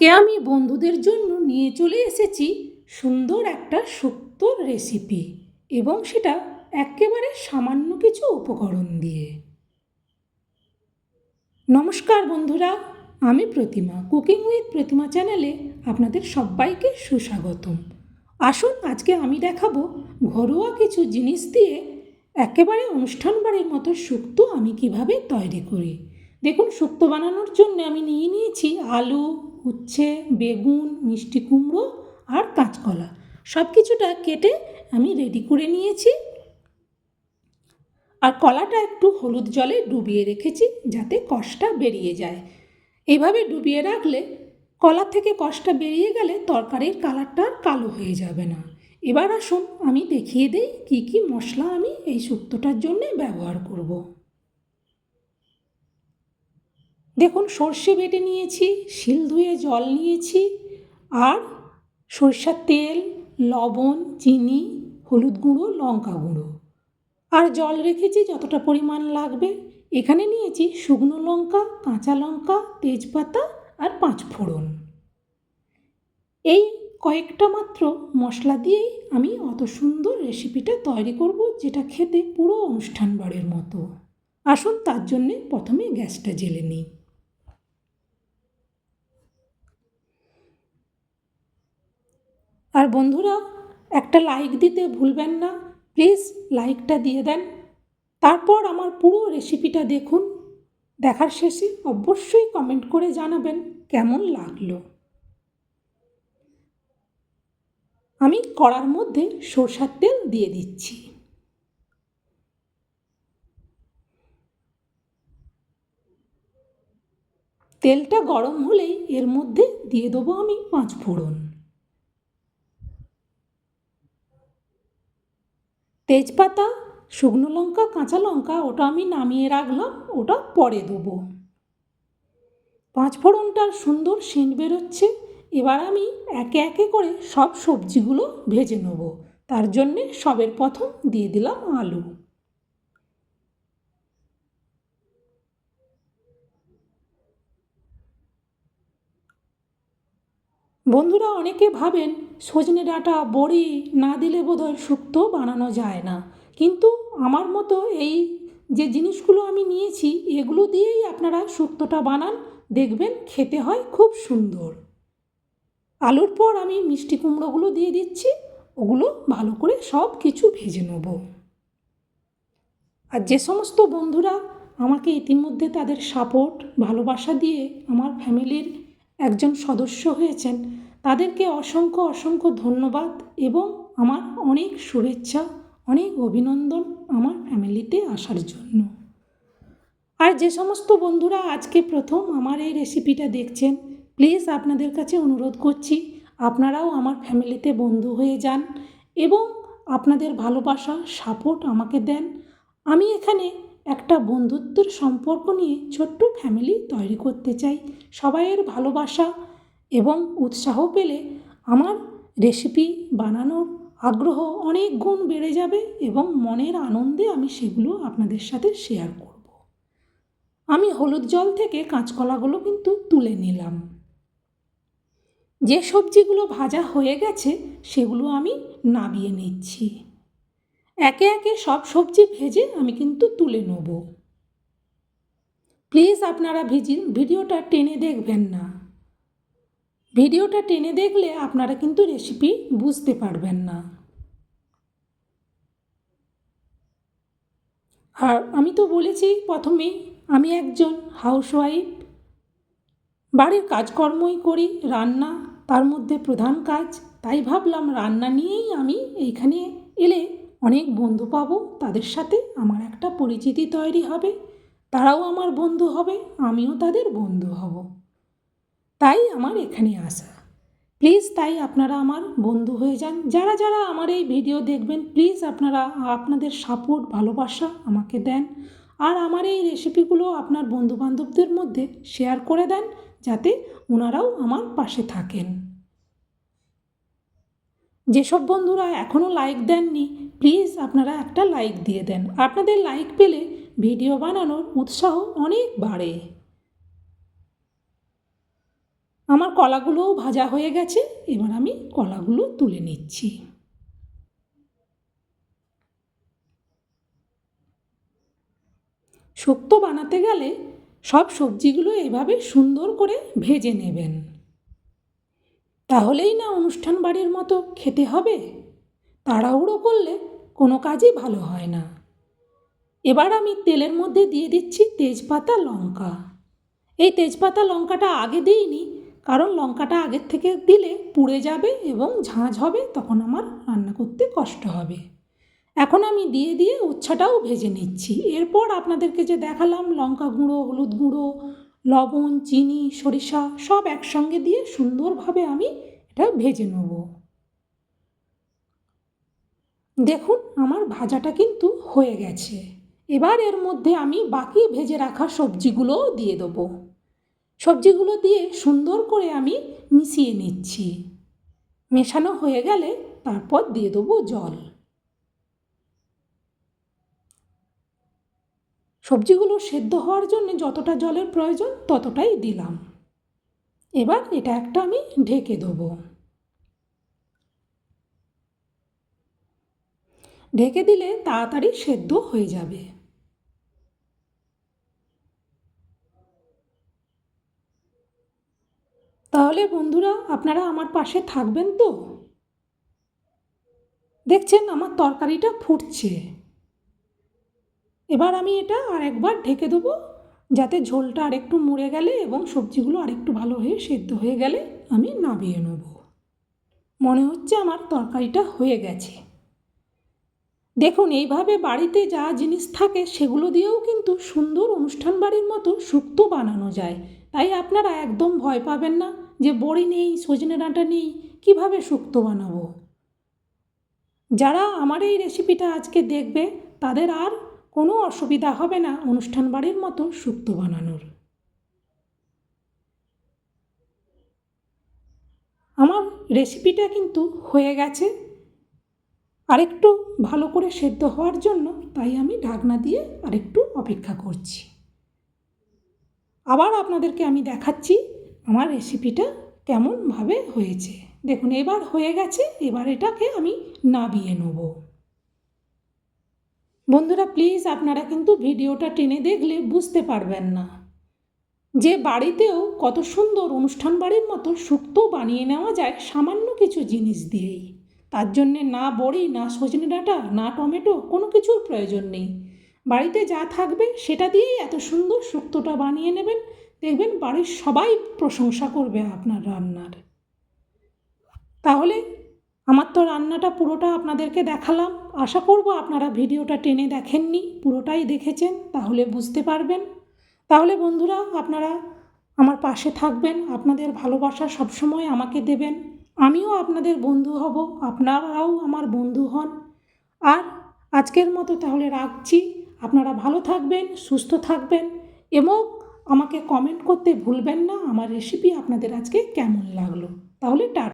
আজকে আমি বন্ধুদের জন্য নিয়ে চলে এসেছি সুন্দর একটা শুক্তোর রেসিপি এবং সেটা একেবারে সামান্য কিছু উপকরণ দিয়ে। নমস্কার বন্ধুরা, আমি প্রতিমা। কুকিং উইথ প্রতিমা চ্যানেলে আপনাদের সবাইকে সুস্বাগতম। আসুন আজকে আমি দেখাবো ঘরোয়া কিছু জিনিস দিয়ে একেবারে অনুষ্ঠান বাড়ির মতো শুক্তো আমি কীভাবে তৈরি করি। দেখুন শুক্তো বানানোর জন্য আমি নিয়ে নিয়েছি আলু উচ্ছে, বেগুন, মিষ্টি কুমড়ো আর কাঁচকলা। সব কিছুটা কেটে আমি রেডি করে নিয়েছি। আর কলাটা একটু হলুদ জলে ডুবিয়ে রেখেছি যাতে কষটা বেরিয়ে যায়। এভাবে ডুবিয়ে রাখলে কলা থেকে কষটা বেরিয়ে গেলে তরকারির কালারটা আর কালো হয়ে যাবে না। এবার আসুন, আমি দেখিয়ে দিই কী কী মশলা আমি এই শুক্তোটার জন্যে ব্যবহার করব। দেখুন, সর্ষে বেটে নিয়েছি, শিল ধুয়ে জল নিয়েছি, আর সরষার তেল, লবণ, চিনি, হলুদ গুঁড়ো, লঙ্কা গুঁড়ো। আর জল রেখেছি, যতটা পরিমাণ লাগবে। এখানে নিয়েছি শুকনো লঙ্কা, কাঁচা লঙ্কা, তেজপাতা আর পাঁচ ফোড়ন। এই কয়েকটা মাত্র মশলা দিয়েই আমি অত সুন্দর রেসিপিটা তৈরি করব, যেটা খেতে পুরো অনুষ্ঠান বাড়ির মতো। আসুন, তার জন্যে প্রথমে গ্যাসটা জেলে নিই। আর বন্ধুরা, একটা লাইক দিতে ভুলবেন না। প্লিজ লাইকটা দিয়ে দেন। তারপর আমার পুরো রেসিপিটা দেখুন। দেখার শেষে অবশ্যই কমেন্ট করে জানাবেন কেমন লাগল। আমি কড়ার মধ্যে সরষার তেল দিয়ে দিচ্ছি। তেলটা গরম হলেই এর মধ্যে দিয়ে দেবো আমি পাঁচ ফোড়ন। তেজপাতা, শুকনো লঙ্কা, কাঁচা লঙ্কা, ওটা আমি নামিয়ে রাখলাম, ওটা পরে দেবো। পাঁচ ফোড়নটার সুন্দর সেন্ট বেরোচ্ছে, এবার আমি একে একে করে সব সবজিগুলো ভেজে নেব। তার জন্যে সবের প্রথম দিয়ে দিলাম আলু। বন্ধুরা, অনেকে ভাবেন সজনে ডাঁটা বড়ি না দিলে বোধহয় শুক্তো বানানো যায় না। কিন্তু আমার মতো এই যে জিনিসগুলো আমি নিয়েছি, এগুলো দিয়েই আপনারা শুক্তোটা বানান, দেখবেন খেতে হয় খুব সুন্দর। আলুর পর আমি মিষ্টি কুমড়োগুলো দিয়ে দিচ্ছি, ওগুলো ভালো করে সব কিছু ভেজে নেব। আর যে সমস্ত বন্ধুরা আমাকে ইতিমধ্যে তাদের সাপোর্ট ভালোবাসা দিয়ে আমার ফ্যামিলির একজন সদস্য হয়েছেন তাদেরকে অসংখ্য অসংখ্য ধন্যবাদ এবং আমার অনেক শুভেচ্ছা, অনেক অভিনন্দন আমার ফ্যামিলিতে আসার জন্য। আর যে সমস্ত বন্ধুরা আজকে প্রথম আমার এই রেসিপিটা দেখছেন, প্লিজ আপনাদের কাছে অনুরোধ করছি, আপনারাও আমার ফ্যামিলিতে বন্ধু হয়ে যান এবং আপনাদের ভালোবাসা, সাপোর্ট আমাকে দেন। আমি এখানে একটা বন্ধুত্বের সম্পর্ক নিয়ে ছোট্ট ফ্যামিলি তৈরি করতে চাই। সবাইয়ের ভালোবাসা এবং উৎসাহ পেলে আমার রেসিপি বানানোর আগ্রহ অনেক গুণ বেড়ে যাবে এবং মনের আনন্দে আমি সেগুলো আপনাদের সাথে শেয়ার করব। আমি হলুদ জল থেকে কাঁচকলাগুলো কিন্তু তুলে নিলাম। যে সবজিগুলো ভাজা হয়ে গেছে সেগুলো আমি নাবিয়ে নিচ্ছি। একে একে সব সবজি ভেজে আমি কিন্তু তুলে নেব। প্লিজ আপনারা ভিজি, ভিডিওটা টেনে দেখবেন না। ভিডিওটা টেনে দেখলে আপনারা কিন্তু রেসিপি বুঝতে পারবেন না। আর আমি তো বলেছি প্রথমেই আমি একজন হাউসওয়াইফ বাড়ির কাজকর্মই করি, রান্না তার মধ্যে প্রধান কাজ, তাই ভাবলাম রান্না নিয়েই আমি এইখানে এলে অনেক বন্ধু পাবো, তাদের সাথে আমার একটা পরিচিতি তৈরি হবে, তারাও আমার বন্ধু হবে, আমিও তাদের বন্ধু হব। তাই আমার এখানে আসা। প্লিজ তাই আপনারা আমার বন্ধু হয়ে যান। যারা যারা আমার এই ভিডিও দেখবেন, প্লিজ আপনারা আপনাদের সাপোর্ট, ভালোবাসা আমাকে দেন। আর আমার এই রেসিপিগুলো আপনার বন্ধুবান্ধবদের মধ্যে শেয়ার করে দেন, যাতে ওনারাও আমার পাশে থাকেন। যেসব বন্ধুরা এখনও লাইক দেননি, প্লিজ আপনারা একটা লাইক দিয়ে দেন। আপনাদের লাইক পেলে ভিডিও বানানোর উৎসাহ অনেক বাড়ে। আমার কলাগুলোও ভাজা হয়ে গেছে, এবার আমি কলাগুলো তুলে নিচ্ছি। শুক্তো বানাতে গেলে সব সবজিগুলো এভাবে সুন্দর করে ভেজে নেবেন। তাহলেই না অনুষ্ঠান বাড়ির মতো খেতে হবে, তাড়াহুড়ো করলে কোনো কাজই ভালো হয় না। এবার আমি তেলের মধ্যে দিয়ে দিচ্ছি তেজপাতা লঙ্কা। এই তেজপাতা লঙ্কাটা আগে দিইনি কারণ লঙ্কাটা আগের থেকে দিলে পুড়ে যাবে এবং ঝাঁঝ হবে, তখন আমার রান্না করতে কষ্ট হবে। এখন আমি দিয়ে দিয়ে উচ্ছাটাও ভেজে নিচ্ছি। এরপর আপনাদেরকে যে দেখালাম, লঙ্কা গুঁড়ো, হলুদ গুঁড়ো, লবণ, চিনি, সরিষা, সব একসঙ্গে দিয়ে সুন্দরভাবে আমি এটা ভেজে নেব। দেখুন, আমার ভাজাটা কিন্তু হয়ে গেছে। এবার এর মধ্যে আমি বাকি ভেজে রাখা সবজিগুলোও দিয়ে দেবো। সবজিগুলো দিয়ে সুন্দর করে আমি মিশিয়ে নিচ্ছি। মেশানো হয়ে গেলে তারপর দিয়ে দেবো জল। সবজিগুলো সেদ্ধ হওয়ার জন্য যতটা জলের প্রয়োজন ততটাই দিলাম। এবার এটা একটা আমি ঢেকে দেবো। ঢেকে দিলে তাড়াতাড়ি সেদ্ধ হয়ে যাবে। তাহলে বন্ধুরা আপনারা আমার পাশে থাকবেন তো? দেখছেন আমার তরকারিটা ফুটছে। এবার আমি এটা আর একবার ঢেকে দেবো, যাতে ঝোলটা আরেকটু মুড়ে গেলে এবং সবজিগুলো আরেকটু ভালো হয়ে সেদ্ধ হয়ে গেলে আমি নামিয়ে নেব। মনে হচ্ছে আমার তরকারিটা হয়ে গেছে। দেখুন, এইভাবে বাড়িতে যা জিনিস থাকে সেগুলো দিয়েও কিন্তু সুন্দর অনুষ্ঠান বাড়ির মতো শুক্তো বানানো যায়। তাই আপনারা একদম ভয় পাবেন না যে বড়ি নেই, সজনে ডাঁটা নেই, কীভাবে শুক্তো বানাবো? যারা আমার এই রেসিপিটা আজকে দেখবে, তাদের আর কোনো অসুবিধা হবে না অনুষ্ঠান বাড়ির মতো শুক্তো বানানোর। আমার রেসিপিটা কিন্তু হয়ে গেছে। আরেকটু ভালো করে সেদ্ধ হওয়ার জন্য তাই আমি ঢাকনা দিয়ে আরেকটু অপেক্ষা করছি। আবার আপনাদেরকে আমি দেখাচ্ছি আমার রেসিপিটা কেমনভাবে হয়েছে। দেখুন, এবার হয়ে গেছে, এবার এটাকে আমি নাবিয়ে নেব। বন্ধুরা, প্লিজ আপনারা কিন্তু ভিডিওটা টেনে দেখলে বুঝতে পারবেন না যে বাড়িতেও কত সুন্দর অনুষ্ঠান বাড়ির মতো শুক্তো বানিয়ে নেওয়া যায় সামান্য কিছু জিনিস দিয়েই। তার জন্যে না বড়ি, না সজনে ডাঁটা, না টমেটো কোনো কিছুর প্রয়োজন নেই। বাড়িতে যা থাকবে সেটা দিয়েই এত সুন্দর শুক্তোটা বানিয়ে নেবেন। দেখবেন বাড়ির সবাই প্রশংসা করবে আপনার রান্নার। তাহলে আমার তো রান্নাটা পুরোটা আপনাদেরকে দেখালাম। আশা করব আপনারা ভিডিওটা টেনে দেখেননি, পুরোটাই দেখেছেন, তাহলে বুঝতে পারবেন। তাহলে বন্ধুরা, আপনারা আমার পাশে থাকবেন। আপনাদের ভালোবাসা সবসময় আমাকে দেবেন। আমিও আপনাদের বন্ধু হব, আপনারাও আমার বন্ধু হন। আর আজকের মতো তাহলে রাখছি। আপনারা ভালো থাকবেন, সুস্থ থাকবেন এবং আমাকে কমেন্ট করতে ভুলবেন না। আমার রেসিপি আপনাদের আজকে কেমন লাগল? তাহলে টা